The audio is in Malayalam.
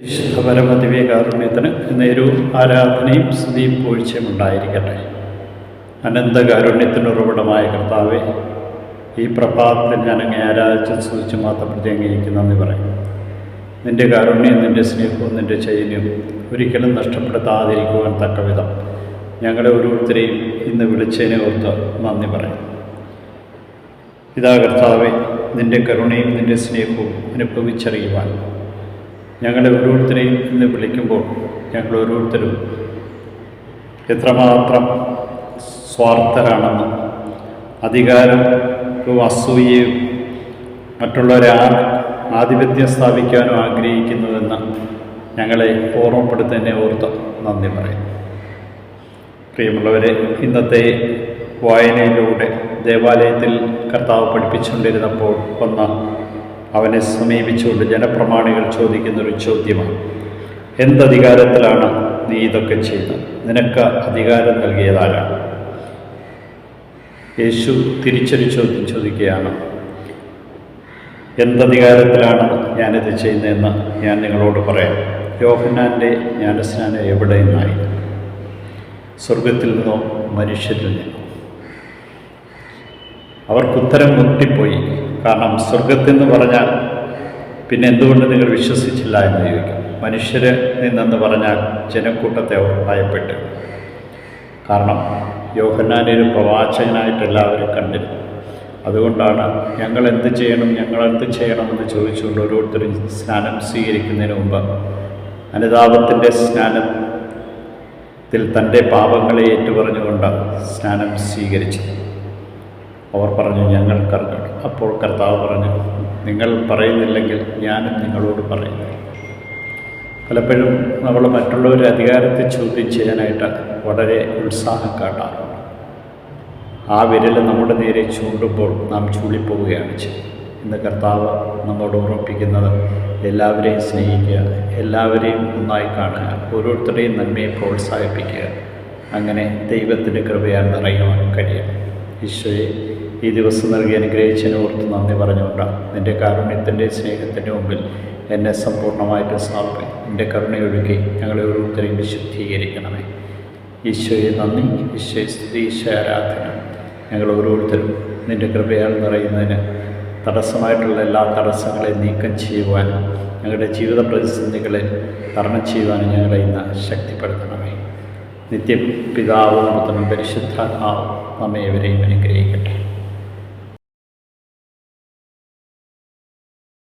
വിശുദ്ധ പരമദിവ്യകാരുണ്യത്തിന് നേരു ആരാധനയും സ്തുതിയും പൂഴ്ചയും ഉണ്ടായിരിക്കട്ടെ. അനന്തകാരുണ്യത്തിന് ഉറവിടമായ കർത്താവെ ഈ പ്രഭാതത്തിൽ ഞാൻ അങ്ങേ ആരാധിച്ച് സ്തുതിച്ച് മാത്രം പ്രത്യേകിക്ക് നന്ദി പറയും നിന്റെ കാരുണ്യം നിന്റെ സ്നേഹവും നിന്റെ ചൈന്യവും ഒരിക്കലും നഷ്ടപ്പെടുത്താതിരിക്കുവാൻ തക്കവിധം ഞങ്ങളെ ഓരോരുത്തരെയും ഇന്ന് വിളിച്ചതിനെ ഓർത്ത് നന്ദി പറയും ഇതാ കർത്താവെ നിന്റെ കരുണയും നിന്റെ സ്നേഹവും അനുഭവിച്ചറിയുവാൻ ഞങ്ങളെ ഓരോരുത്തരെയും ഇന്ന് വിളിക്കുമ്പോൾ ഞങ്ങൾ ഓരോരുത്തരും എത്രമാത്രം സ്വാർത്ഥരാണെന്ന് അധികാരവും അസൂയയും മറ്റുള്ളവരെ ആധിപത്യം സ്ഥാപിക്കാനും ആഗ്രഹിക്കുന്നുവെന്ന് ഞങ്ങളെ ഓർമ്മപ്പെടുത്തന്നെ ഓർത്ത് നന്ദി പറയും പ്രിയമുള്ളവരെ ഇന്നത്തെ വായനയിലൂടെ ദേവാലയത്തിൽ കർത്താവ് പഠിപ്പിച്ചുകൊണ്ടിരുന്നപ്പോൾ വന്ന അവനെ സമീപിച്ചുകൊണ്ട് ജനപ്രമാണികൾ ചോദിക്കുന്നൊരു ചോദ്യമാണ്. എന്തധികാരത്തിലാണ് നീ ഇതൊക്കെ ചെയ്തത്? നിനക്ക് അധികാരം നൽകിയതാരാണ്? യേശു തിരിച്ചൊരു ചോദ്യം ചോദിക്കുകയാണ്. എന്തധികാരത്തിലാണ് ഞാനിത് ചെയ്യുന്നതെന്ന് ഞാൻ നിങ്ങളോട് പറയാം. യോഹന്നാന്റെ ജ്ഞാനസ്നാനം എവിടെ നിന്നായി? സ്വർഗത്തിൽ നിന്നോ മനുഷ്യരിൽ നിന്നോ? അവർക്കുത്തരം മുട്ടിപ്പോയി. കാരണം സ്വർഗത്തെന്ന് പറഞ്ഞാൽ പിന്നെ എന്തുകൊണ്ട് നിങ്ങൾ വിശ്വസിച്ചില്ല എന്ന് ചോദിക്കും. മനുഷ്യരെ നിന്നെന്ന് പറഞ്ഞാൽ ജനക്കൂട്ടത്തെ അവർ ഭയപ്പെട്ടു. കാരണം യോഹന്നാനെ ഒരു പ്രവാചകനായിട്ട് എല്ലാവരും കണ്ടിരുന്നു. അതുകൊണ്ടാണ് ഞങ്ങൾ എന്ത് ചെയ്യണം ഞങ്ങൾ എന്ത് ചെയ്യണമെന്ന് ചോദിച്ചുകൊണ്ട് ഓരോരുത്തരും സ്നാനം സ്വീകരിക്കുന്നതിന് മുമ്പ് അനുതാപത്തിന്റെ സ്നാനത്തിൽ തന്റെ പാപങ്ങളെ ഏറ്റുപറഞ്ഞുകൊണ്ട് സ്നാനം സ്വീകരിച്ചു. അവർ പറഞ്ഞു ഞങ്ങൾ കർക്കണം അപ്പോൾ കർത്താവ് പറഞ്ഞു നിങ്ങൾ പറയുന്നില്ലെങ്കിൽ ഞാനും നിങ്ങളോട് പറയുന്നു. പലപ്പോഴും നമ്മൾ മറ്റുള്ളവരെ അധികാരത്തെ ചോദ്യം ചെയ്യാനായിട്ട് വളരെ ഉത്സാഹം കാട്ടാറുണ്ട്. ആ വിരൽ നമ്മുടെ നേരെ ചൂണ്ടുമ്പോൾ നാം ചൂളിപ്പോവുകയാണ് ചെയ്യുന്നത്. ഇന്ന് കർത്താവ് നമ്മോട് ഓർമ്മിപ്പിക്കുന്നത് എല്ലാവരെയും സ്നേഹിക്കുക എല്ലാവരെയും നന്നായി കാണുക ഓരോരുത്തരുടെയും നന്മയെ പ്രോത്സാഹിപ്പിക്കുക. അങ്ങനെ ദൈവത്തിന്റെ കൃപയാൽ നിറയുവാൻ കഴിയും ഈശോയെ ഈ ദിവസം നൽകി അനുഗ്രഹിച്ചതിനെ ഓർത്ത് നന്ദി പറഞ്ഞുകൊണ്ടാണ് നിന്റെ കാരുണ്യത്തിന്റെ സ്നേഹത്തിന്റെ മുമ്പിൽ എന്നെ സമ്പൂർണമായിട്ട് സമർപ്പിക്കും എന്റെ കരുണയൊഴുകി ഞങ്ങളെ ഓരോരുത്തരെയും വിശുദ്ധീകരിക്കണമേ ഈശോയെ നന്ദി ഈശോയെ സ്തുതി ഈശോ ആരാധന. ഞങ്ങൾ ഓരോരുത്തരും നിന്റെ കൃപയാൽ നിറയുന്നതിന് തടസ്സമായിട്ടുള്ള എല്ലാ തടസ്സങ്ങളെയും നീക്കം ചെയ്യുവാനും ഞങ്ങളുടെ ജീവിത പ്രതിസന്ധികളെ തരണം ചെയ്യുവാനും ഞങ്ങളെ ഇന്ന് ശക്തിപ്പെടുത്തണമേ. നിത്യപിതാവും പുത്രനും പരിശുദ്ധാത്മാവും നമ്മെ ഇവരെയും അനുഗ്രഹിക്കട്ടെ.